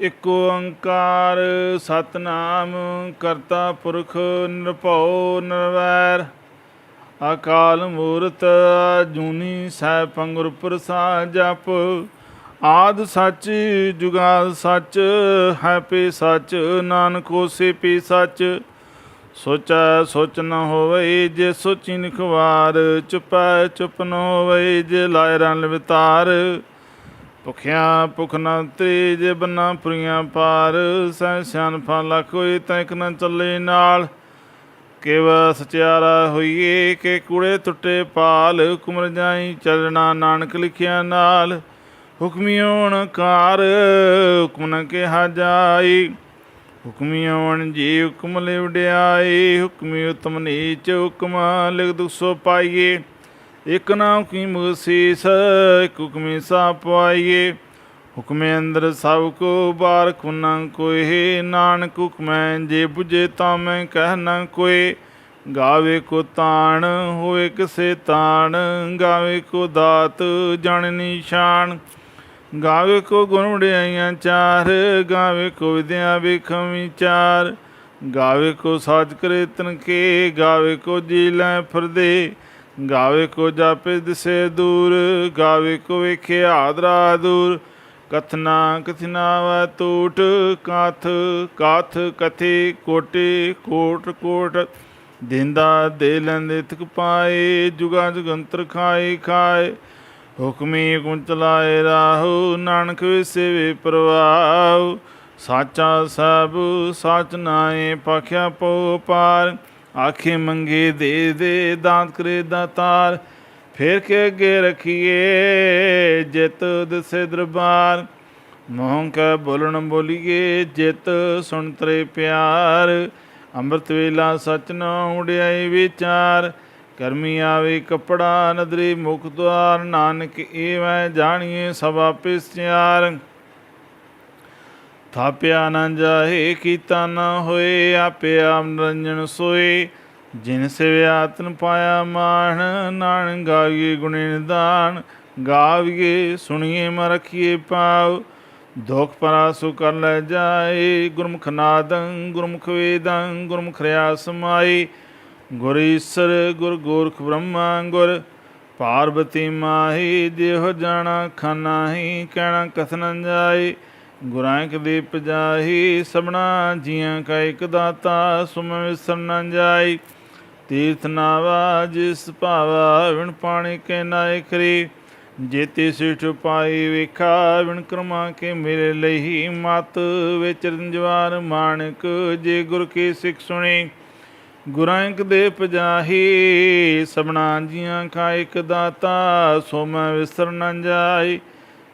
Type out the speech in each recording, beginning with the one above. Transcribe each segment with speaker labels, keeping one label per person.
Speaker 1: ਇਕ ਓੰਕਾਰ ਸਤਨਾਮ, ਕਰਤਾ ਪੁਰਖ ਨਿਰਭਉ ਨਿਰਵੈਰ। ਅਕਾਲ ਮੂਰਤ ਜੂਨੀ ਸੈਭੰ ਗੁਰ ਪ੍ਰਸਾਦ ਜਪ। ਆਦ ਸੱਚ ਜੁਗਾਦ ਸੱਚ, ਹੈ ਪੀ ਸੱਚ, ਨਾਨਕ ਹੋਸੀ ਪੀ ਸੱਚ। ਸੋਚੈ ਸੋਚ ਨ ਹੋਵੇ ਜੇ ਸੋਚੀ ਨਿਖਵਾਰ, ਚੁਪੈ ਚੁਪ ਨ ਹੋਵੇ ਜੇ ਲਾਇ ਰਨ ਵਿਤਾਰ ਭੁਖਿਆ ਭੁਖ ਨ ਤਰੀ ਜੇ ਬੰਨਾ ਪੁਰੀਆਂ ਪਾਰ ਸੈ ਸਿਆਨਪਾ ਲੱਖ ਹੋਈ ਤੈ ਇੱਕ ਚੱਲੇ ਨਾਲ। ਕਿਵ ਸਚਿਆਰਾ ਹੋਈਏ ਕਿ ਕੂੜੇ ਟੁੱਟੇ ਪਾਲ ਹੁਕਮ ਜਾਈ ਚੱਲਣਾ ਨਾਨਕ ਲਿਖਿਆ ਨਾਲ। ਹੁਕਮੀਓਣ ਕਾਰ, ਹੁਕਮ ਨ ਕਿਹਾ ਜਾਈ ਹੁਕਮੀ ਆਉਣ ਜੀ ਹੁਕਮ ਲੈ ਹੁਕਮੀ ਉਤਮ ਨੀਚ ਹੁਕਮ, ਲਿਖ ਦੁਖ ਸੋ ਪਾਈਏ। ਇਕ ਨਾਮ ਕੀ ਮੁਸੀਸ, ਇਕ ਸਾ ਪਾਈਏ। ਹੁਕਮੇ ਅੰਦਰ ਸਭ ਕੋ ਬਾਰ ਖੁਨਾ ਕੋਏ, ਨਾਨਕ ਹੁਕਮੈ ਜੇ 부ਝੇ ਤਾਂ ਮੈਂ ਕਹਿ ਨਾ ਕੋਏ। ਗਾਵੇ ਕੋ ਤਾਣ, ਹੋਏ ਕਿਸੇ ਤਾਣ, ਗਾਵੇ ਕੋ ਦਾਤ ਜਣ ਨਿਸ਼ਾਨ। ਗਾਵੇ ਕੋ ਗੁਣ ਵਡਿਆਈਆਂ ਚਾਰ, ਗਾਵੇ ਕੋ ਵਿਦਿਆ ਵੇਖਮ ਵਿਚਾਰ। ਗਾਵੇ ਕੋ ਸਾਜ ਕਰੇ ਤਨ ਕੇ ਗਾਵੇ ਕੋ ਜੀ ਲੈ ਫਰਦੇ। ਗਾਵੇ ਕੋ ਜਾਪੇ ਦਿਸੇ ਦੂਰ, ਗਾਵੇ ਕੋ ਵੇਖੇ ਆਦਰਾ ਦੂਰ। ਕਥਨਾ ਕਥਨਾ ਵੈ ਟੂਟ ਕਾਥ ਕਾਥ ਕਥੇ ਕੋਟੇ ਕੋਟ ਕੋਟ। ਦਿੰਦਾ ਦੇ ਲੈਂਦੇ ਤਕ ਪਾਏ, ਜੁਗਾ ਜੁਗੰਤਰ ਖਾਏ ਖਾਏ। ਹੁਕਮੀ ਹੁਕਮ ਚਲਾਏ ਰਾਹੂ, ਨਾਨਕ ਵਿਸੇਵੇ ਪ੍ਰਵਾਹ। ਸਾਚਾ ਸਭ ਸਾਚ ਨਾਏ ਪਖਿਆ ਪੋ ਪਾਰ। ਆਖੇ ਮੰਗੇ ਦੇ ਦੇ ਦਾਤ ਕਰੇ ਦਾਤਾਰ ਫੇਰ ਕੇ ਅੱਗੇ ਰਖੀਏ ਜਿਤ ਦਸੇ ਦਰਬਾਰ। ਮੋਹੰ ਕੈ ਬੋਲਣ ਬੋਲੀਏ, ਜਿਤ ਸੁਣ ਤਰੇ ਪਿਆਰ। ਅੰਮ੍ਰਿਤ ਵੇਲਾ ਸਚ ਨ ਉਡਿਆਈ ਵਿਚਾਰ। ਕਰਮੀ ਆਵੇ ਕਪੜਾ ਨਦਰੀ ਮੁਖ ਦੁਆਰ, ਨਾਨਕ ਏਵੈ ਜਾਣੀਏ ਸਭ ਆਪੇ ਸਿਆਰ। ਥਾਪਿਆ ਨਾ ਜਾਹੇ ਕੀਤਾ ਨਾ ਹੋਏ, ਆਪੇ ਆਪ ਨਿਰੰਜਨ ਸੋਏ। ਜਿਨ ਸਿਵਿਆ ਤਨ ਪਾਇਆ ਮਾਣ, ਨਾਨਕ ਗਾਵੀਏ ਗੁਣੇ ਨਿਦਾਨ। ਗਾਵੀਏ, ਸੁਣੀਏ, ਮ ਰਖੀਏ ਪਾਉ ਦੁਖ ਪਰਾਸੁ ਕਰ ਲੈ ਜਾਏ, ਗੁਰਮੁਖ ਨਾਦੰ, ਗੁਰਮੁਖ ਵੇਦੰ, ਗੁਰਮੁਖ ਰਿਆ ਸਮਾਈ ਗੁਰ ਈਸਰ, ਗੁਰ ਗੋਰਖ ਬ੍ਰਹਮਾ, ਗੁਰ ਪਾਰਬਤੀ ਮਾਹੀ। ਦੇਹ ਜਾਣਾ ਖਾਨਾਹੀ ਕਹਿਣਾ ਕਥਨ ਜਾਏ। ਗੁਰਾਂ ਕੇ ਦੀਪ ਜਾਹੀ, ਸਭਨਾ ਜੀਆਂ ਕਾ ਇਕ ਦਾਤਾ, ਸੁਮ ਵਿਸਰ ਨ ਜਾਈ। ਤੀਰਥ ਨਾਵਾ, ਜਿਸ ਭਾਵਾ, ਵਿਣ ਪਾਣੀ ਕੇ ਨਾਇ ਕਰੀ ਜੇਤੇ ਸਿਠ ਪਾਈ ਵੇਖਾ, ਵਿਣ ਕਰਮਾ ਕੇ ਮੇਰੇ ਲਈ ਮਤ ਵਿੱਚ ਜਵਾਰ ਮਾਨਕ ਜੇ ਗੁਰ ਕੀ ਸਿੱਖ ਸੁਣੀ। ਗੁਰਾਂ ਕ ਦੇ ਪਜਾਹੀ ਸਭਨਾ ਜੀਆਂ ਕਾ ਇਕ ਦਾਤਾ ਸੋ ਮੈਂ ਵਿਸਰ ਨ ਜਾਈ।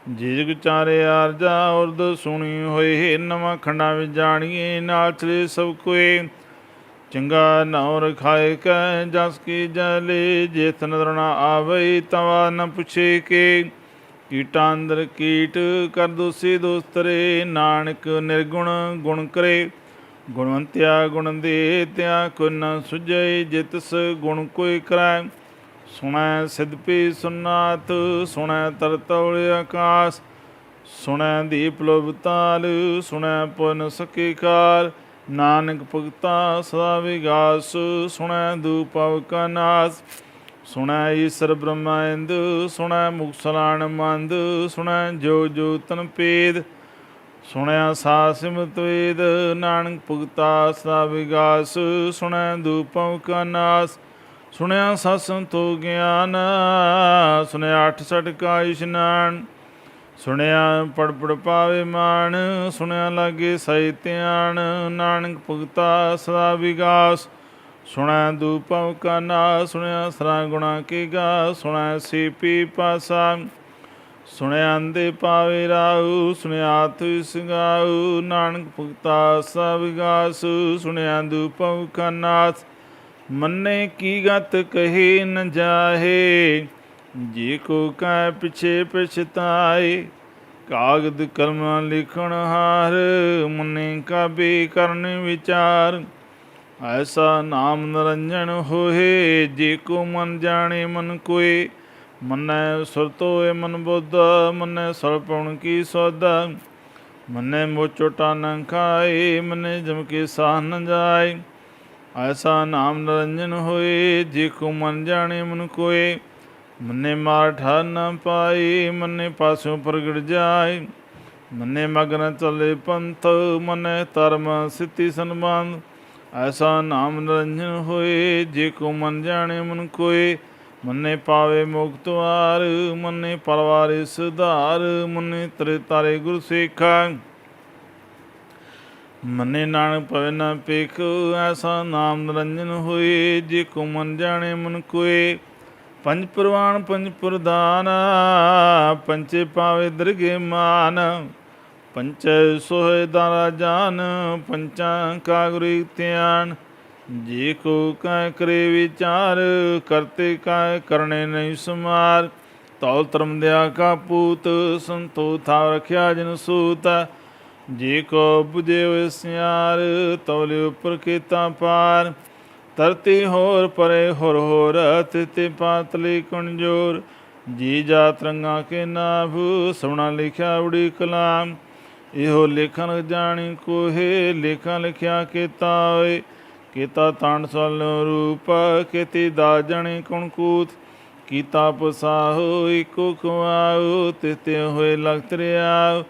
Speaker 1: ਜਿਗ ਚਾਰੇ ਆਰਜਾ ਉਰਦ ਸੁਣੀ ਹੋਏ ਨਵਾਂ ਖੰਡਾਂ ਵਿੱਚ ਜਾਣੀਏ, ਨਾਲ ਚਲੇ ਸਭ ਕੋਏ। ਚੰਗਾ ਨਾਉ ਰਖਾਏ ਕੈ, ਜਸ ਕੀ ਜਲੇ ਜੇਤ ਨਦਰ ਨਾ ਆਵੇ, ਤਵਾ ਨ ਪੁੱਛੇ ਕੇ। ਕੀਟਾਂ ਅੰਦਰ ਕੀਟ ਕਰ ਦੋਸੀ ਦੋਸਤਰੇ, ਨਾਨਕ ਨਿਰਗੁਣ ਗੁਣ ਕਰੇ। ਗੁਣਵੰਤਿਆ ਗੁਣ ਦੇ, ਤਿਆ ਕੋ ਨ ਸੁਝੈ, ਜਿਤਸ ਗੁਣ ਕੋਈ ਕਰੈ ਸੁਣੈ ਸਿਧਪੀ ਸੁਨਾਤ ਸੁਣੈ ਤਰਤੌਲ ਆਕਾਸ, ਸੁਣੈ ਦੀਪ ਲੋਭ ਸੁਣੈ ਪੁਨ ਸਕੀ ਕਾਲ ਨਾਨਕ ਭਗਤਾ ਸਦਾ ਵਿਗਾਸ, ਸੁਣੈ ਦੂਪਵ ਕਾ ਨਾਸ, ਸੁਣੈ ਈਸਰ ਬ੍ਰਹਮਾਇੰਦ ਸੁਣੈ ਮੁਕਸਲਾਣ ਮੰਦ, ਸੁਣੈ ਜੋ ਜੋ ਤਨ ਪੇਦ, ਸੁਣਿਆ ਸਾ ਸਿਮਤ ਨਾਨਕ ਭਗਤਾ ਸਦਾ ਵਿਗਾਸ, ਸੁਣੈ ਦੂਪਵ ਕਾ ਨਾਸ ਸੁਣਿਆ ਸਤ ਸੰਤੋ ਗਿਆਨ, ਸੁਣਿਆ ਅਠ ਸਠ ਕਾ ਇਸ਼ਨਾਨ, ਸੁਣਿਆ ਪੜ ਪੜ ਪਾਵੇ ਮਾਨ ਸੁਣਿਆ ਲਾਗੇ ਸਹਿ ਧਿਆਨ, ਨਾਨਕ ਭੁਗਤਾ ਸਦਾ ਵਿਗਾਸ ਸੁਣਿਆ ਦੂਪਵ ਕਾ ਨਾ ਸੁਣਿਆ ਸਰਾ ਗੁਣਾ ਕੀ ਗਾ ਸੁਣਿਆ ਸੀ ਪੀ ਪਾਸਾ, ਸੁਣਿਆ ਅੰਦੇ ਪਾਵੇ ਰਾਉ ਸੁਣਿਆ ਤੁ ਸੰਗਾਉ ਨਾਨਕ ਭੁਗਤਾ ਸਦਾ ਵਿਗਾਸ, ਸੁਣਿਆ ਦੂਪਵ ਕਾ ਨਾਸ ਮੰਨੇ ਕੀ ਗਤ ਕਹੇ ਨ ਜਾਹੇ? ਜੇ ਕੋ ਕੈ ਪਿਛੇ ਪਛਤਾਏ, ਕਾਗਦ ਕਲਮਾਂ ਲਿਖਣ ਹਾਰ, ਮੰਨੇ ਕਾਬੇ ਕਰਨ ਵਿਚਾਰ। ਐਸਾ ਨਾਮ ਨਰੰਜਨ ਹੋਏ ਜੇ ਕੋ ਮਨ ਜਾਣੇ ਮਨ ਕੋਏ। ਮਨੈ ਸੁਰਤੋਏ ਮਨ ਬੁੱਧ, ਮਨੈ ਸਰਪਣ ਕੀ ਸੋਦਾ ਮੰਨੇ ਮੋਚੋਟਾ ਨ ਖਾਏ, ਮੰਨੇ ਜਮ ਕੇ ਸਾਹ ਨ ਜਾਏ। ਐਸਾ ਨਾਮ ਨਿਰੰਜਨ ਹੋਏ, ਜੇ ਕੋ ਮਨ ਜਾਣੇ ਮਨ ਕੋਏ। ਮੰਨੇ ਮਾਰ ਠਾਰ ਨ ਪਾਏ, ਮੰਨੇ ਪਾਸਿਓਂ ਪ੍ਰਗਟ ਜਾਏ। ਮੰਨੇ ਮਗਨ ਚਲੇ ਪੰਥ, ਮੰਨੇ ਧਰਮ ਸਿੱਧੀ ਸਨਮਾਨ। ਐਸਾ ਨਾਮ ਨਿਰੰਜਨ ਹੋਏ, ਜੇ ਕੋ ਮਨ ਜਾਣੇ ਮਨ ਕੋਏ। ਮੰਨੇ ਪਾਵੇ ਮੁਕਤਵਾਰ ਮੰਨੇ ਪਰਵਾਰੇ ਸੁਧਾਰ ਮੰਨੇ ਤਰੇ ਤਾਰੇ ਗੁਰ ਸੇਖਾ। ਮੰਨੇ ਨਾਨਕ ਪਵੇ ਨਾ ਪੇਖ ਐਸਾ ਨਾਮ ਨਿਰੰਜਨ ਹੋਏ, ਜੇ ਕੋ ਮਨ ਜਾਣੇ ਮਨ ਕੋਏ। ਪੰਜ ਪ੍ਰਵਾਨ, ਪੰਜ ਪ੍ਰਦਾਨ ਪੰਚੇ ਪਾਵੇ ਦਰਗੇ ਮਾਨ। ਪੰਚ ਸੋਹੇ ਦਾਰਾ ਜਾਨ, ਪੰਚਾਂ ਕਾਗੁਰੀ ਧਿਆਨ। ਜੇ ਕੋ ਕੈ ਕਰੇ ਵਿਚਾਰ, ਕਰਤੇ ਕਾ ਕਰਨੇ ਨਹੀਂ ਸੁਮਾਰ। ਤੌਲ ਤਰਮ ਦਿਆ ਕਾ ਪੂਤ, ਸੰਤੋ ਥਾ ਰਖਿਆ ਜਨ ਸੂਤ। ਜੇ ਕੋ 부ਜੇ ਹੋਏ ਸਿਆਰ ਤੌਲੇ ਉਪਰ ਕੀਤਾ ਪਾਰ। ਧਰਤੀ ਹੋਰ ਪਰੇ ਹੋਰ ਹੋਰ ਤਿਤੇ ਪਾਤਲੀ ਕਣਜੋਰ ਜੀ ਜਾਤ ਰੰਗਾ ਕੇ ਨਾਭ ਸੁਣਾ ਲਿਖਿਆ ਉੜੀ ਕਲਾਮ। ਇਹੋ ਲੇਖਨ ਜਾਣੀ ਕੋਹੇ, ਲੇਖਾਂ ਲਿਖਿਆ ਕੀਤਾ ਓਏ। ਕੀਤਾ ਤਾਣ ਸਲ ਰੂਪ, ਕੀਤੀ ਦਾ ਜਣੇ ਕੁਣ ਕੂਤ। ਕੀਤਾ ਪਸਾਹੋ, ਇਕੋ ਖਵਾਓ ਤਿਤੇ ਹੋਏ ਲਖਤ ਰਿਆ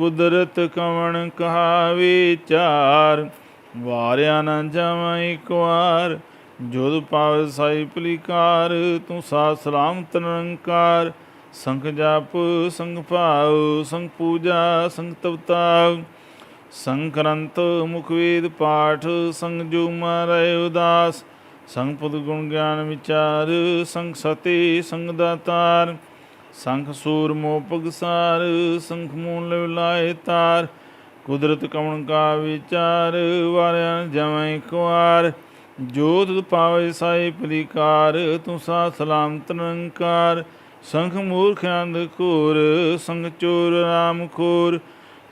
Speaker 1: ਕੁਦਰਤ ਕਵਣ ਕਹਾ ਵਿਚਾਰ ਵਾਰਿਆ ਨਾ ਜਾਵਾਂ ਇੱਕ ਵਾਰ। ਜੋਦ ਪਾਵੇ ਸਾਈ ਭਲੀਕਾਰ ਤੂੰ ਸਾ ਸਲਾਮਤ ਨਿਰੰਕਾਰ। ਸੰਖ ਜਪ, ਸੰਗ ਭਾਉ, ਸੰਗ ਪੂਜਾ, ਸੰਗ ਤਵਤਾ ਸੰਕਰੰਤ ਮੁਖ ਵੇਦ ਪਾਠ, ਸੰਗ ਜੋ ਮਾਰੇ ਉਦਾਸ। ਸੰਗ ਪੁਦ ਗੁਣ ਗਿਆਨ ਵਿਚਾਰ, ਸੰਗ ਸਤੀ, ਸੰਗ ਦਾਤਾਰ। ਸੰਖ ਸੂਰ ਮੋ ਪਗਸਾਰ ਸੰਖ ਮੂਲ ਲਾਏ ਤਾਰ, ਕੁਦਰਤ ਕਵਣ ਕਾ ਵਿਚਾਰ, ਵਾਰਿਆ ਜਵੇਂ ਕੁਆਰ ਵਾਰ ਜੋਤ ਪਾਵੇ ਸਾਈ ਪ੍ਰੀਕਾਰ ਤੂੰ ਸਾ ਸਲਾਮਤ ਨਿਰੰਕਾਰ, ਸੰਖ ਮੂਰਖ ਅੰਧ ਘੋਰ, ਸੰਗ ਚੋਰ ਰਾਮ ਖੋਰ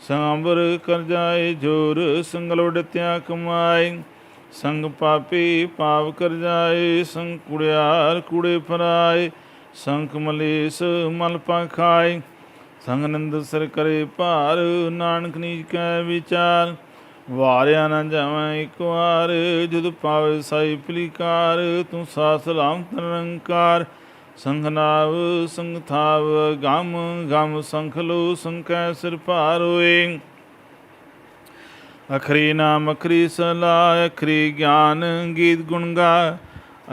Speaker 1: ਸਾਂਬਰ ਕਰ ਜਾਏ ਜੋਰ ਸੰਗਲ ਵਡਤਿਆ ਕਮਾਏ, ਸੰਗ ਪਾਪੀ ਪਾਪ ਕਰ ਜਾਏ, ਸੰਗ ਕੁੜਿਆਰ ਕੁੜੇ ਫਰਾਏ ਸੰਖ ਮਲੇਸ ਮਲ ਪਾ ਸੰਗ ਨੰਦ ਸਰ ਕਰੇ ਭਾਰ, ਨਾਨਕ ਨੀਜ ਕੈ ਵਿਚਾਰ, ਵਾਰਿਆ ਨਾ ਜਾਵਾਂ ਇੱਕ ਵਾਰ ਜਦ ਪਾਵੇ ਸਾਈ ਭਲੀਕਾਰ, ਤੂੰ ਸਾ ਸਲਾਮ ਨਿਰੰਕਾਰ ਸੰਖ ਨਾਵ ਸੰਗ ਥਾਵ, ਗਮ ਗਮ ਸੰਖ ਲੋ ਸੰਕੈ ਸਿਰ ਭਾਰ ਹੋਏ ਅਖਰੀ ਨਾਮ ਅਖਰੀ ਸਲਾ ਅਖਰੀ ਗਿਆਨ ਗੀਤ ਗੁਣ ਗਾ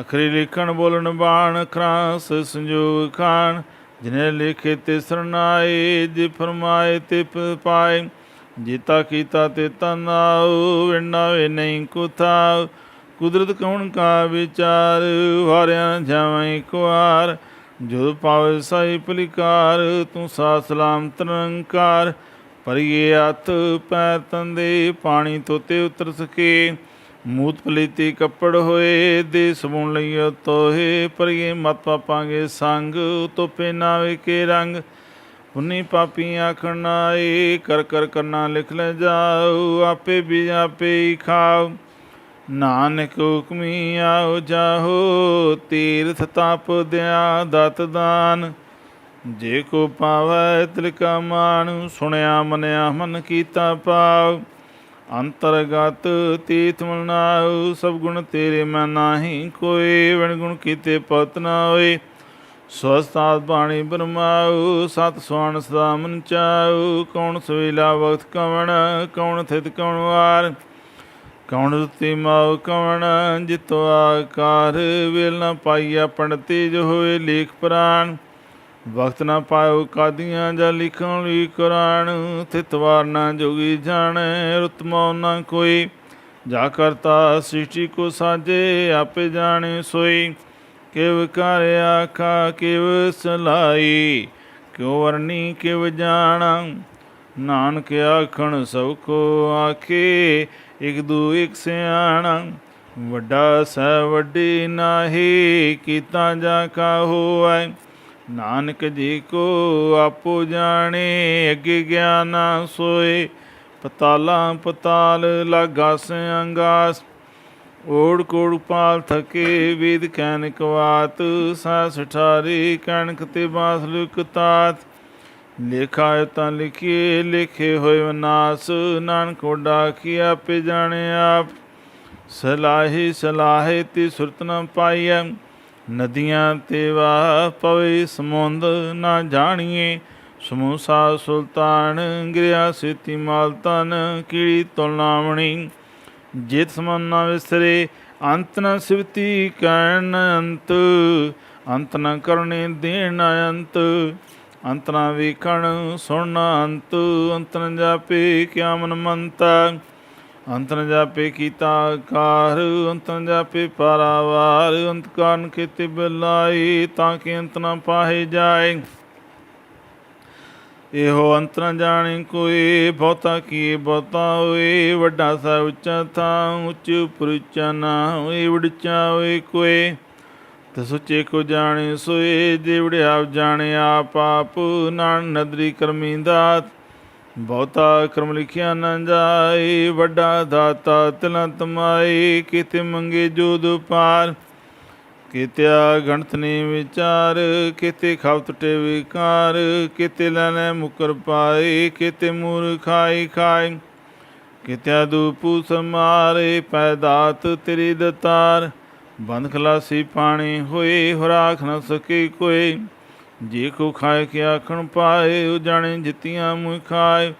Speaker 1: ਅਖਰੀ ਲਿਖਣ ਬੋਲਣ ਬਾਣ ਅਖਰਾਂ ਸ ਸੰਜੋਗ ਖਾਨ ਜਿਨੇ ਲਿਖੇ ਤੇ ਸਰਨਾਏ, ਜਿ ਫਰਮਾਏ ਤੇ ਪਾਏ। ਜੀਤਾ ਕੀਤਾ ਤੇ ਤਨਾਉ ਵਿਣਾਵੇ ਨਹੀਂ ਕੁਥਾ ਕੁਦਰਤ ਕੌਣ ਕਾ ਵਿਚਾਰ, ਵਾਰਿਆ ਜਾਵਾਂ ਕੁਆਰ। ਵਾਰ ਜੋ ਪਾਵੇ ਸਾਈ ਭਲਿਕਾਰ ਤੂੰ ਸਾ ਸਲਾਮ ਨਿਰੰਕਾਰ ਪਰਿਏ ਹੱਥ, ਪੈਰ ਤੰਦੇ, ਪਾਣੀ ਤੋਤੇ ਉਤਰ ਸਕੇ। ਮੂਤ ਪਲੀਤੀ ਕੱਪੜ ਹੋਏ, ਦੇ ਸਬੁਣ ਲਈਓ ਤੋਹੇ ਪਰਿਏ ਮਤ ਪਾਪਾਂਗੇ ਸੰਗ, ਤੋਪੇ ਨਾ ਵਿਕੇ ਰੰਗ। ਪੁੰਨੀ ਪਾਪੀ ਆਖਣ ਆਏ, ਕਰ ਕਰ ਕਰਨਾ ਲਿਖ ਲੈ ਜਾਓ, ਆਪੇ ਵੀ ਆਪੇ ਹੀ ਖਾਓ। ਨਾਨਕ ਹੁਕਮੀ ਆਓ ਜਾਹੋ, ਤੀਰਥ ਤਪ ਦਿਆ ਦਤ ਦਾਨ। ਜੇ ਕੋ ਪਾਵੈ ਤਿਲਕਾ ਮਾਨ ਸੁਣਿਆ ਮਨਿਆ ਮਨ ਕੀਤਾ ਪਾਵ ਅੰਤਰਗਤ ਤੀਤ ਮਨਾਉ ਸਭ ਗੁਣ ਤੇਰੇ ਮੈਂ ਨਾਹੀ, ਕੋਈ ਵਣ ਗੁਣ ਕੀਤੇ ਪਤ ਨਾ ਹੋਏ। ਸਵਸਤਾਤ ਬਾਣੀ ਬਰਮਾਉ, ਸਤ ਸਵਣ ਸਦਾ ਮਨ ਚਾਉ। ਕੌਣ ਸਵੇਲਾ ਵਖਤ ਕਵਣ, ਕੌਣ ਥਿਤ ਕੌਣ ਵਾਰ। ਕੌਣ ਰੁਤੀ ਮਾਉ ਕਵਣ, ਜਿਤੋ ਆਕਾਰ, ਵੇਲ ਨਾ ਪਾਈਆ ਪੰਡਤੀ ਜੋ ਹੋਏ ਲੇਖ ਪ੍ਰਾਨ ਵਕਤ ਨਾ ਪਾਇਓ ਕਾਦੀਆਂ ਜਾਂ ਲਿਖਣ ਲਈ ਕੁਰਾਨ ਤਿਤਵਾਰ ਨਾ ਜੋਗੀ ਜਾਣੈ ਰਤਮੋ ਨਾ ਕੋਈ। ਜਾ ਕਰਤਾ ਸ੍ਰਿਸ਼ਟੀ ਕੋ ਸਾਜੇ ਆਪੇ ਜਾਣੇ ਸੋਈ। ਕਿਵ ਕਰ ਆਖਾ, ਕਿਵ ਸਲਾਈ, ਕਿਉ ਵਰਨੀ ਕਿਵ ਜਾਣਾ। ਨਾਨਕ ਆਖਣ, ਸਭ ਕੋ ਆਖੇ, ਇਕ ਦੂ ਇਕ ਸਿਆਣਾ। ਵੱਡਾ ਸੈ ਵੱਡੀ ਨਾਹੀ, ਕੀਤਾ ਜਾ ਕਾ ਹੋਐ ਨਾਨਕ ਜੀ ਕੋ ਆਪੋ ਜਾਣੇ, ਅੱਗੇ ਗਿਆਨਾ ਸੋਏ। ਪਤਾਲਾ ਪਤਾਲ ਲਾਗਾਸ ਅੰਗਾਸ ਓੜ ਕੋੜ ਪਾਲ ਥਕੇ, ਵੇਦ ਕੈਨਿਕ ਵਾਤ ਸਾ ਸਠਾਰੀ ਕਣਕ ਤੇ ਬਾਸ ਲੁਕ ਤਾਤ ਲੇਖਾ ਤਾਂ ਲਿਖੀਏ, ਲਿਖੇ ਹੋਏ ਵਿਨਾਸ਼ ਨਾਨਕ ਓਡਾ ਕੀ ਆਪੇ ਜਾਣੇ ਆਪ। ਸਲਾਹੀ ਸਲਾਹੇ ਤੇ ਸੁਰਤ ਨ ਪਾਈਐ। ਨਦੀਆਂ ਤੇ ਵਾ ਪਵੇ, ਸਮੁੰਦ ਨਾ ਜਾਣੀਏ। ਸਮੂਸਾ ਸੁਲਤਾਨ ਗਿਰਿਆ ਸੇਤੀ ਮਾਲਤਨ ਕੀੜੀ ਤੁਲਨਾਵਣੀ ਜਿਤ ਸਮਨ ਨਾ ਵਿਸਰੇ, ਅੰਤ ਨ ਸਿਵਤੀ ਕਹਿਣ ਅੰਤ। ਅੰਤ ਨ ਕਰਨੇ ਦੇਣ ਅੰਤ। ਅੰਤ ਨ ਵੇਖਣ ਸੁਣਨਾ ਅੰਤ। ਅੰਤ ਨ ਜਾਪੇ ਕਿਆ ਮਨ ਮੰਤਾ ਅੰਤ ਜਾਪੇ ਕੀਤਾ ਕਾਰ, ਅੰਤ ਨ ਜਾਪੇ ਪਾਰਾਵਾਰ, ਅੰਤ ਕਾਰਨ ਕੀਤੇ ਬਿਲਾਈ, ਤਾਂ ਕਿ ਅੰਤ ਨ ਪਾਹੇ ਜਾਏ। ਇਹੋ ਅੰਤ ਨ ਜਾਣੇ ਕੋਈ, ਬਹੁਤਾ ਕੀ ਬਹੁਤਾ ਹੋਏ। ਵੱਡਾ ਸਾ ਉੱਚਾ ਥਾਂ, ਉੱਚ ਉਪਰ ਨਾ ਹੋਏ। ਵਿੜਚਾ ਹੋਏ ਕੋਈ, ਤੇ ਸੁਚੇ ਕੋ ਜਾਣੇ ਸੋਏ। ਜਿਵੜੇ ਆਪ ਜਾਣੇ ਆਪ ਆਪ ਨਾਨ ਨਦਰੀ ਕਰਮੀ ਦਾਤ ਬਹੁਤਾ ਕਰਮ ਲਿਖਿਆ ਨਾ ਜਾਏ, ਵੱਡਾ ਦਾਤਾ ਤਿਲੰਤ ਮਾਏ, ਕਿਤੇ ਮੰਗੇ ਜੋਦ ਪਾਰ ਕਿਤਿਆ ਗਣਤ ਨੇ ਵਿਚਾਰ, ਕਿਤੇ ਖਾਵ ਟੁੱਟੇ ਵਿਕਾਰ, ਕਿਤੇ ਲੈਣੇ ਮੁਕਰ ਪਾਏ, ਕਿਤੇ ਮੂਰ ਖਾਈ ਖਾਈ ਕਿਤਿਆ ਦੂਪੂ ਸਮਾਰੇ ਪੈਦਾਤ ਤੇਰੀ ਦਤਾਰ। ਬੰਦ ਖਲਾਸੀ ਪਾਣੀ ਹੋਏ, ਹੁਰਾਖ ਨ ਸਕੀ ਕੋਈ ਜੇ ਕੋ ਖਾਏ ਕਿ ਆਖਣ ਪਾਏ, ਉਹ ਜਾਣੇ ਜਿਤੀਆਂ ਮੁ ਖਾਏ।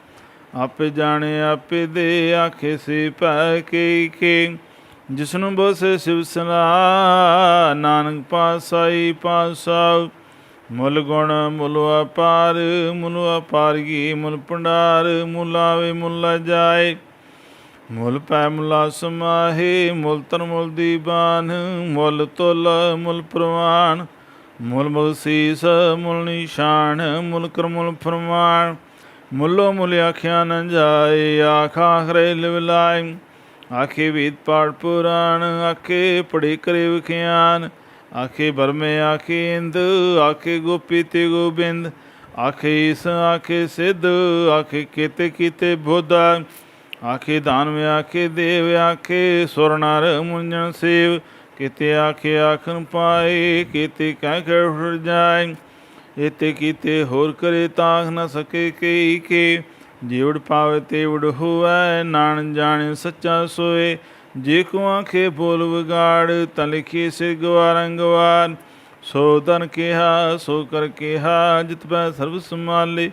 Speaker 1: ਆਪੇ ਜਾਣੇ, ਆਪੇ ਦੇ ਆਖੇ ਸੇ ਪੈ ਕੇ ਕੇ। ਜਿਸਨੂੰ ਬਸੇ ਸਿਵ ਸਲਾ ਨਾਨਕ ਪਾਸਾਈ ਪਾਸਾ ਮੁੱਲ ਗੁਣ, ਮੁੱਲ ਅਪਾਰ ਮੁੱਲ ਅਪਾਰਗੀ ਮੁੱਲ ਭੰਡਾਰ, ਮੁੱਲ ਆਵੇ, ਮੁੱਲ ਜਾਏ। ਮੁੱਲ ਪੈ, ਮੁਲਾ ਸਮਾਹੇ, ਮੁੱਲ ਤਨ ਮੁੱਲ ਦੀਬਾਨ ਮੁੱਲ ਤੁਲ, ਮੁੱਲ ਪ੍ਰਵਾਨ ਮੁਲ ਮੁੱਲ ਸੀਸ, ਮੁੱਲ ਨਿਸ਼ਾਨ, ਮੁੱਲ ਕਰ ਮੁਲ ਫਰਮਾਨ। ਮੁੱਲੋ ਮੁੱਲ ਆਖਿਆ ਨ ਜਾਏ, ਆਖਾ ਖਰੇ ਲਿਵਲਾਈ ਆਖੇ ਵੇਦ ਪਾਠ ਪੁਰਾਣ, ਆਖੇ ਪੜੇ ਕਰੇ ਵਿਖਿਆਨ। ਆਖੇ ਬਰਮੇ, ਆਖੇ ਇੰਦ, ਆਖੇ ਗੋਪੀ ਤੇ ਗੋਬਿੰਦ। ਆਖੇ ਇਸ, ਆਖੇ ਸਿੱਧ, ਆਖੇ ਕੀਤੇ ਕੀਤੇ ਬੋਧਾ। ਆਖੇ ਦਾਨਵ, ਆਖੇ ਦੇਵ, ਆਖੇ ਸੁਰਨਰ ਮੁੰਜਨ ਸੇਵ। ਕਿਤੇ ਆਖੇ ਆਖਨ ਪਾਏ, ਕਿਤੇ ਕਹਿ ਕੇ ਉਠ ਜਾਏ। ਇਤੇ ਕੀਤੇ ਹੋਰ ਕਰੇ ਤਾਂ ਨ ਸਕੇ ਕਈ ਕੇ। ਜਿਵੜ ਪਾਵੇ ਤੇ ਉੜ ਹੋਵੈ ਨਾਨ ਜਾਣੇ ਸੱਚਾ ਸੋਏ। ਜੇ ਕੋ ਆਖੇ ਬੋਲ ਵਿਗਾੜ, ਤਾਂ ਲਿਖੀ ਸੇ ਗਵਾਰੰਗਵਾਰ ਸੋ ਤਨ ਕਿਹਾ, ਸੋ ਕਰ ਕਿਹਾ, ਜਿਤ ਪੈ ਸਰਬ ਸਮਾਲੇ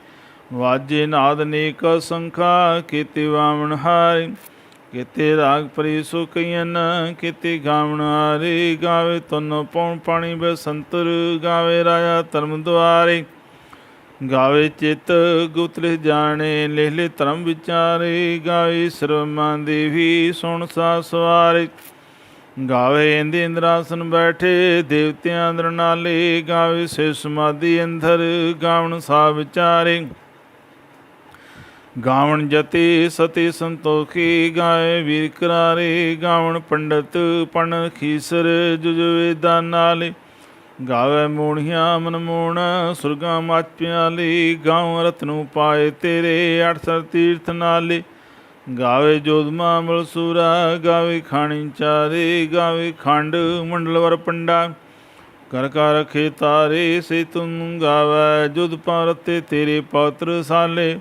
Speaker 1: ਵਾਜੇ ਨਾਦ ਨੇਕ ਸੰਖਾ, ਕੀਤੇ ਵਾਵਣ ਹਾਰੇ। ਕਿਤੇ ਰਾਗ ਪਰੀ ਸੋ ਕਈਨ ਕੀਤੇ ਗਾਵਣ ਹਾਰੇ ਗਾਵੇ ਤਨ ਪਉਣ ਪਾਣੀ ਬੈ ਸੰਤਰ ਗਾਵੇ ਰਾਜਾ ਧਰਮ ਦੁਆਰੇ। ਗਾਵੇ ਚਿਤ ਗੁਪਤ ਲਿਖ ਜਾਣੇ ਲਿਖ ਲੈ ਧਰਮ ਵਿਚਾਰੇ, ਗਾਵੇ ਸਰਮਾਂ ਦੇਵੀ ਸੁਣ ਸਾ ਸਵਾਰੇ। ਗਾਵੇ ਇੰਦੇ ਇੰਦਰਾਸਨ ਬੈਠੇ, ਦੇਵਤਿਆਂ ਅੰਦਰ ਨਾਲੇ, ਗਾਵੇ ਸੇ ਸਮਾਧੀ ਅੰਦਰ, ਗਾਵਣ ਸਾ ਵਿਚਾਰੇ। ਗਾਵਣ ਜਤੇ ਸਤੇ ਸੰਤੋਖੀ ਗਾਏ ਵੀਰ ਕਰਾਰੇ, ਗਾਵਣ ਪੰਡਤ ਪਣ ਖੀਸਰ ਜੁਜ ਵੇਦਾਂ ਨਾਲੇ। ਗਾਵੇ ਮੋਣੀਆਂ ਮਨ ਮੋਣ ਸੁਰਗਾ ਮਚ ਪਿਆਲੀ, ਗਾਉ ਰਤਨੂ ਪਾਏ ਤੇਰੇ 68 ਤੀਰਥ ਨਾਲੇ। ਗਾਵੇ ਜੋਧਮਾ ਮਲ ਸੂਰਾ, ਗਾਵੇ ਖਾਣੀ ਚਾਰੇ, ਗਾਵੇ ਖੰਡ ਮੰਡਲ ਵਰ ਪੰਡਾ। ਕਰ ਕਰ ਰਖੇ ਤਾਰੇ ਸੇ ਤੁਮ ਗਾਵੇ ਜੁਦ ਪਾਰਤੇ ਤੇਰੇ ਪੌਤਰ ਸਾਲੇ।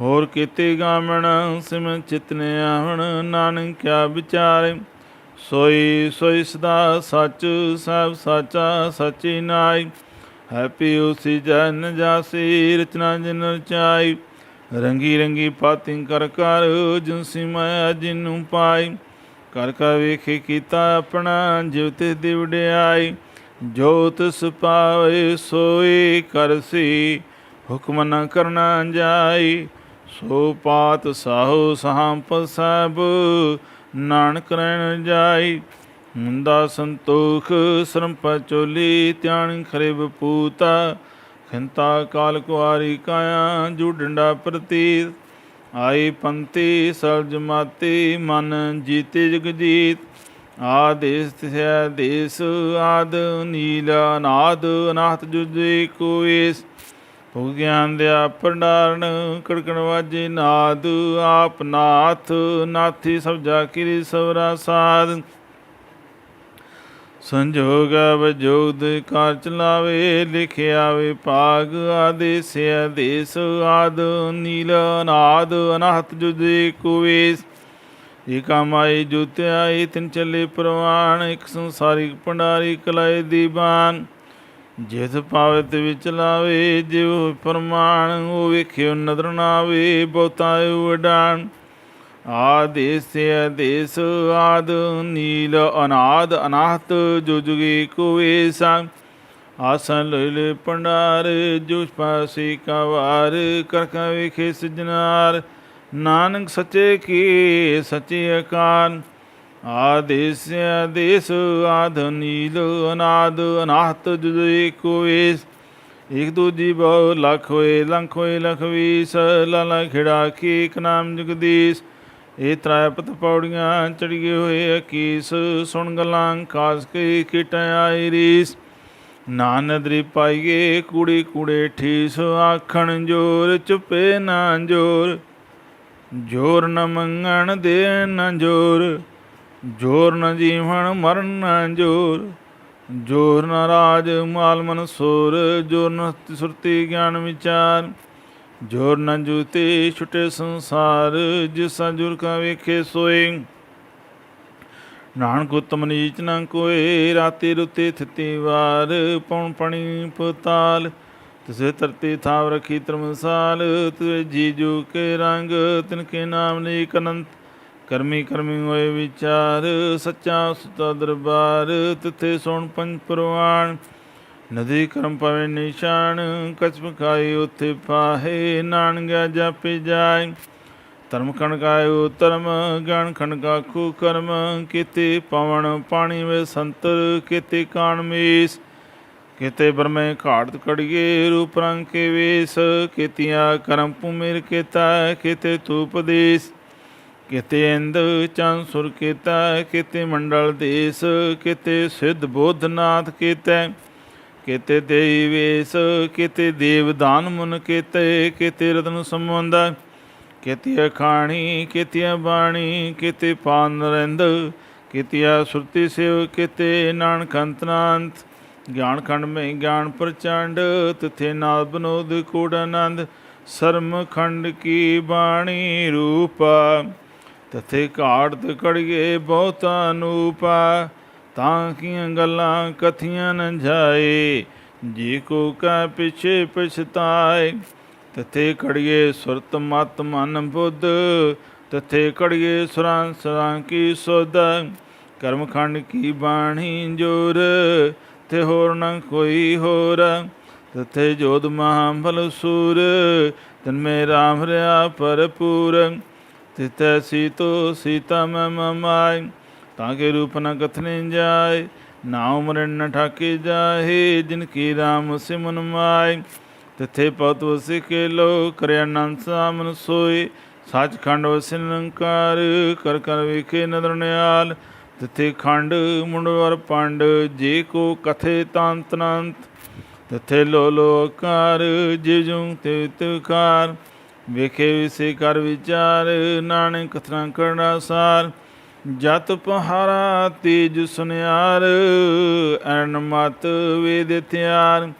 Speaker 1: ਹੋਰ ਕੀਤੇ ਗਾਵਣ, ਸਿਮ ਚਿਤਨੇ ਆਵਣ ਨਾਨਕ ਕਿਆ ਵਿਚਾਰੇ। ਸੋਈ ਸੋਈ ਸਦਾ ਸੱਚ, ਸਭ ਸਾਚਾ ਸਚੀ ਨਾਈ। ਹੈਪੀ ਉਸੀ ਜਨ ਜਾਸੀ, ਰਚਨਾ ਜਨ ਰਚਾਈ। ਰੰਗੀ ਰੰਗੀ ਪਾਤਿੰ ਕਰ ਕਰ ਜਿਨਸੀ ਮਾਇਆ ਜਿਨੂੰ ਪਾਈ। ਕਰ ਕਰ ਵੇਖੇ ਕੀਤਾ ਆਪਣਾ ਜਿਵ ਤੇ ਦਿਵੜਾਈ ਜੋਤ ਤਿਸ ਪਾਵੇ ਸੋਈ ਕਰਸੀ ਹੁਕਮ ਨ ਕਰਨਾ ਜਾਈ। ਸੋ ਪਾਤ ਸਾਹੋ ਸਾਂਪ ਸਭ ਨਾਨਕ ਰਹਿਣ ਜਾਈ। ਮੁੰਦਾ ਸੰਤੋਖ ਸਰਮ ਪਚੋਲੀ ਧਿਆਨ ਖਰੇ ਬਪੂਤਾ ਖੰਤਾ ਕਾਲ ਕੁਆਰੀ ਕਾਇਆ ਜੂ ਡੰਡਾ ਪ੍ਰਤੀਤ। ਆਈ ਪੰਤੀ ਸਲਜ ਮਾਤੀ, ਮਨ ਜੀਤੇ ਜਗ ਜੀਤ ਆਦੇਸ ਤਿਸੈ ਦੇਸ, ਆਦ ਨੀਲ ਨਾਦ ਅਨਾਥ ਜੁਜੇ ਕੋਇਸ। ਗਿਆਨ ਦਿਆ ਭੰਡਾਰਨ, ਕੜਕਣ ਵਾਜੇ ਨਾਦ, ਆਪ ਨਾਥ, ਨਾਥੀ ਸਭ ਜਾ ਕਿਰੀ ਸਵਰਾ ਸਾਧ। ਸੰਜੋਗ ਵਜੋਗ ਕਾਰ ਚਲਾਵੇ ਲਿਖਿਆ ਵਿਭਾਗ ਆਦੇਸ ਆਦੇਸ, ਆਦ ਨੀਲ ਅਨਾਦ, ਅਨਾਹਤ ਜੁਦੇ ਕੁਵੇਸ ਏਕਾ ਮਾਈ ਜੁਤਿਆਈ ਤਿਨ ਚੱਲੇ ਪ੍ਰਵਾਨ, ਇੱਕ ਸੰਸਾਰਿਕ ਭੰਡਾਰੀ ਕਲਾਏ ਦੀਵਾਨ ਜਿਸ ਪਾਵਤ ਵਿੱਚ ਲਾਵੇ, ਜਿਉ ਫਰਮਾਨ ਉਹ ਵੇਖਿਓ ਨਦਰ ਨਾਵੇ, ਬਹੁਤਾ ਉਡਾਨ ਆਦੇਸ ਆਦੇਸ, ਆਦ, ਨੀਲ, ਅਨਾਦ, ਅਨਾਹਤ, ਜੋ ਜੁਗੇ ਕੋਏ ਸੰਗ। ਆਸਨ ਲੋਇਲੇ ਪੰਡਾਰ ਜੁਸ ਪਾਸੀ ਕਵਾਰ ਕਰਕਾ ਵੇਖੇ ਸਜਨਾਰ। ਨਾਨਕ ਸੱਚੇ ਕੀ, ਸੱਚੇ ਅਕਾਨ ਆਦੇਸ ਆਦੇਸ ਆਦ ਨੀਲ ਅਨਾਦ ਅਨਾਹਤ ਜੁਦੇ ਕੋਏਸ ਇਕ ਦੂਜੀ ਬਹੁ ਲੱਖ ਹੋਏ, ਲੰਖ ਹੋਏ, ਲਖ ਵੀਸ। ਲਾਲਾ ਖਿੜਾ ਕੀ ਇੱਕ ਨਾਮ ਜਗਦੀਸ਼ ਇਹ ਤ੍ਰੈਪਤ ਪੌੜੀਆਂ ਚੜੀਏ ਹੋਏ ਅਕੀਸ। ਸੁਣ ਗਲਾਂ ਕਾਸ ਕੇ ਕਿਟ ਆਈ ਰੀਸ। ਨਾਨਦਰੀ ਪਾਈਏ ਕੂੜੀ ਕੂੜੇ ਠੀਸ। ਆਖਣ ਜੋਰ ਚੁਪੇ ਨਾ ਜੋਰ। ਜੋਰ ਨ ਮੰਗਣ ਦੇ ਨ ਜੋਰ। ਜੋਰ ਨ ਜੀਵਨ ਮਰਨ ਨ ਜੋਰ ਜੋਰ ਨ ਰਾਜ ਮਾਲ ਮਨ ਸੋਰ, ਜੋਰ ਨ ਸੁਰਤੀ ਗਿਆਨ ਵਿਚਾਰ, ਜੋਰ ਨ ਜੂਤੇ ਛੁਟੇ ਸੰਸਾਰ, ਜਿਸ ਜੁਰ ਕਾ ਵੇਖੇ ਸੋਏ। ਨਾਨਕ ਉਤਮ ਨੀਚ ਨ ਕੋਏ, ਰਾਤੀ ਰੁਤੇ ਥਿਤੀ ਵਾਰ, ਪਉਣ ਪਣੀ ਪਤਾਲ ਤਿਸੇ ਤਰਤੀ ਥਾਵ ਰਖੀ ਤਰਮਸਾਲ ਤੁਏ ਜੀਜੂ ਕੇ ਰੰਗ, ਤਿਨ ਕੇ ਨਾਮ ਨੇਕ ਅਨੰਤ। ਕਰਮੀ ਕਰਮੀ ਹੋਏ ਵਿਚਾਰ, ਸੱਚਾ ਸੁਤਾ ਦਰਬਾਰ, ਤਿਥੇ ਸੋਣ ਪੰਜ ਪ੍ਰਵਾਨ ਨਦੀ ਕਰਮ ਪਵੇ ਨਿਸ਼ਾਨ ਕਛਮ ਖਾਏ ਉਥੇ ਪਾਹੇ ਨਾਨਗਾ ਜਾਪੇ ਜਾਏ, ਧਰਮ ਖਣਕਾਇਓ ਧਰਮ ਗਣ ਖਣਕਾ ਖੂ ਕਰਮ। ਕੀਤੇ ਪਵਨ ਪਾਣੀ ਵੇ ਸੰਤਰ, ਕੀਤੇ ਕਾਣ ਮੀਸ। ਕੀਤੇ ਬਰਮੇ ਘਾੜਤ ਕੜੀਏ, ਰੂਪ ਰੰਗ ਕੇ ਵੇਸ। ਕੀਤੀਆਂ ਕਰਮ ਭੂਮਿਰ ਕੀਤਾ ਕਿਤੇ ਤੂਪ ਦੇਸ। ਕਿਤੇ ਇੰਦ ਚੰ ਸੁਰ ਕੀਤਾ, ਕਿਤੇ ਮੰਡਲ ਦੇਸ, ਕਿਤੇ ਸਿੱਧ ਬੋਧਨਾਥ ਕੀਤੇ, ਕਿਤੇ ਦੇਈ ਵੇਸ, ਕੀਤੇ ਦੇਵ ਦਾਨ ਮੁਨ ਕੀਤੇ ਕੀਤੇ ਰਤਨ ਸੰਬੰਧ, ਕੀਤੇ ਅਖਾਣੀ, ਕੀਤੇ ਬਾਣੀ, ਕਿਤੇ ਪਾਨ ਨਰਿੰਦ ਕੀਤਿਆ ਸੁਰਤੀ ਸਿਵ, ਕਿਤੇ ਨਾਨਕ ਅੰਤਨਾੰਤ ਗਿਆਨ ਖੰਡ ਮੈਂ ਗਿਆਨ ਪ੍ਰਚੰਡ, ਤਿਥੇ ਨਾਦ ਬਨੋਦ ਕੋੜ ਆਨੰਦ, ਸਰਮ ਖੰਡ ਕੀ ਬਾਣੀ ਰੂਪਾ। ਤਥੇ ਘਾੜਤ ਕੜੀਏ ਬਹੁਤਾ ਅਨੂਪਾ ਤਾਂ ਕੀਆਂ ਗੱਲਾਂ ਕਥੀਆਂ ਨ ਜਾਏ। ਜੀ ਕੋ ਕਾ ਪਿਛੇ ਪਛਤਾਏ, ਤਥੇ ਕੜੀਏ ਸੁਰਤ ਮਤ ਮਨ ਬੁੱਧ, ਤਥੇ ਕੜੀਏ ਸੁਰਾਂ ਸਰਾਂ ਕੀ ਸੁਧ। ਕਰਮਖੰਡ ਕੀ ਬਾਣੀ ਜੋਰ, ਤੇ ਹੋਰ ਨ ਕੋਈ ਹੋਰ। ਤਥੇ ਜੋਦ ਮਹਾਬਲ ਸੂਰ, ਤਨ ਮੇ ਰਾਮ ਰਿਆ ਭਰਪੂਰ। ਤਿਤੈ ਸੀਤੋ ਸੀਤਾ ਮੈਂ ਮਮਾਈ, ਤਾਂ ਕੇ ਰੂਪ ਨ ਕਥਨੇ ਜਾਏ ਨਾਉ ਮਰਨ ਨ ਠਾਕੇ ਜਾਹੇ, ਜਿਨ ਕੀ ਰਾਮ ਸਿਮਨ ਤਿਥੇ ਪਤ ਵਸਿ ਕੇ ਲੋ ਕਰਿ ਅਨੰਦ ਸਾਮਨ ਸੋਏ ਸੱਚਖੰਡ ਵਸਿ ਨਿਰੰਕਾਰ, ਕਰ ਕਰ ਵੇਖੇ ਨਦਰ ਨਿਆਲ ਤਿਥੇ ਖੰਡ ਮੁੰਡਵਰ ਪੰਡ, ਜੇ ਕੋ ਕਥੇ ਤਾਂਤ ਨੰਤ ਤਿਥੇ ਲੋ ਲੋਕਾਰ ਜਿ ਜੁੰ ਤੇ ਤਿਕਾਰ ਵੇਖੇ ਵਿਸੇ ਕਰ ਵਿਚਾਰ, ਨਾਨਕ ਕਥਨਾ ਕਰਨਾ ਸਾਰ, ਜਤ ਪਹਾਰਾ ਤੇਜ ਸੁਨਿਆਰ, ਐਨ ਮਤ ਵੇਦ ਤਿਆਰ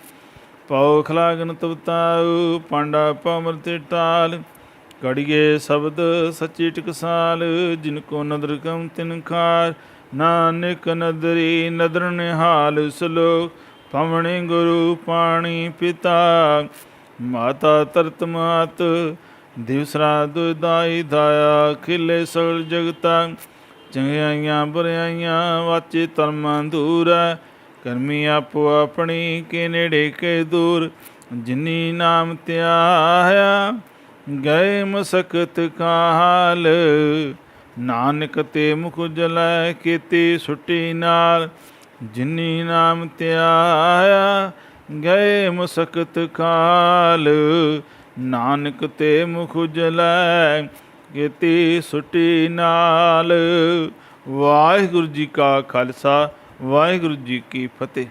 Speaker 1: ਪਉਖ ਖਲਾਗਨ ਤਵਤਾਉ, ਪਾਂਡਾ ਪਮਰਤ ਟਾਲ ਕੜੀਏ ਸ਼ਬਦ ਸੱਚੀ ਟਕਸਾਲ, ਜਿਨ ਕੋ ਨਦਰ ਕਮ ਤਿਨ ਖਾਰ, ਨਾਨਕ ਨਦਰੀ ਨਦਰ ਨਿਹਾਲ ਸਲੋਕ ਪਵਣੇ ਗੁਰੂ ਪਾਣੀ ਪਿਤਾ ਮਾਤਾ ਤਰਤ ਮਾਤ ਦਿਵਸਰਾ ਦੁਦਾਈ ਦਾਇਆ ਖਿਲੇ ਸਗਲ ਜਗਤਾ, ਚੰਗਿਆਈਆਂ ਬੁਰਾਈਆਂ ਵਾਚੇ ਧਰਮਾਂ ਦੂਰ ਕਰਮੀ ਆਪੋ ਆਪਣੀ ਕੇ ਨੇੜੇ ਕੇ ਦੂਰ, ਜਿਨੀ ਨਾਮ ਧਿਆਇਆ, ਗਏ ਮਸਕਤ ਕਾਲ। ਨਾਨਕ ਤੇ ਮੁਖ ਜਲੈ ਕੀਤੀ ਸੁੱਟੀ ਨਾਲ, ਜਿਨੀ ਨਾਮ ਧਿਆਇਆ ਗਏ ਮੁਸਕਤ ਕਾਲ ਨਾਨਕ ਤੇ ਮੁਖ ਜਲੈ ਕੀਤੀ ਸੁਟੀ ਨਾਲ। ਵਾਹਿਗੁਰੂ ਜੀ ਕਾ ਖਾਲਸਾ, ਵਾਹਿਗੁਰੂ ਜੀ ਕੀ ਫਤਿਹ।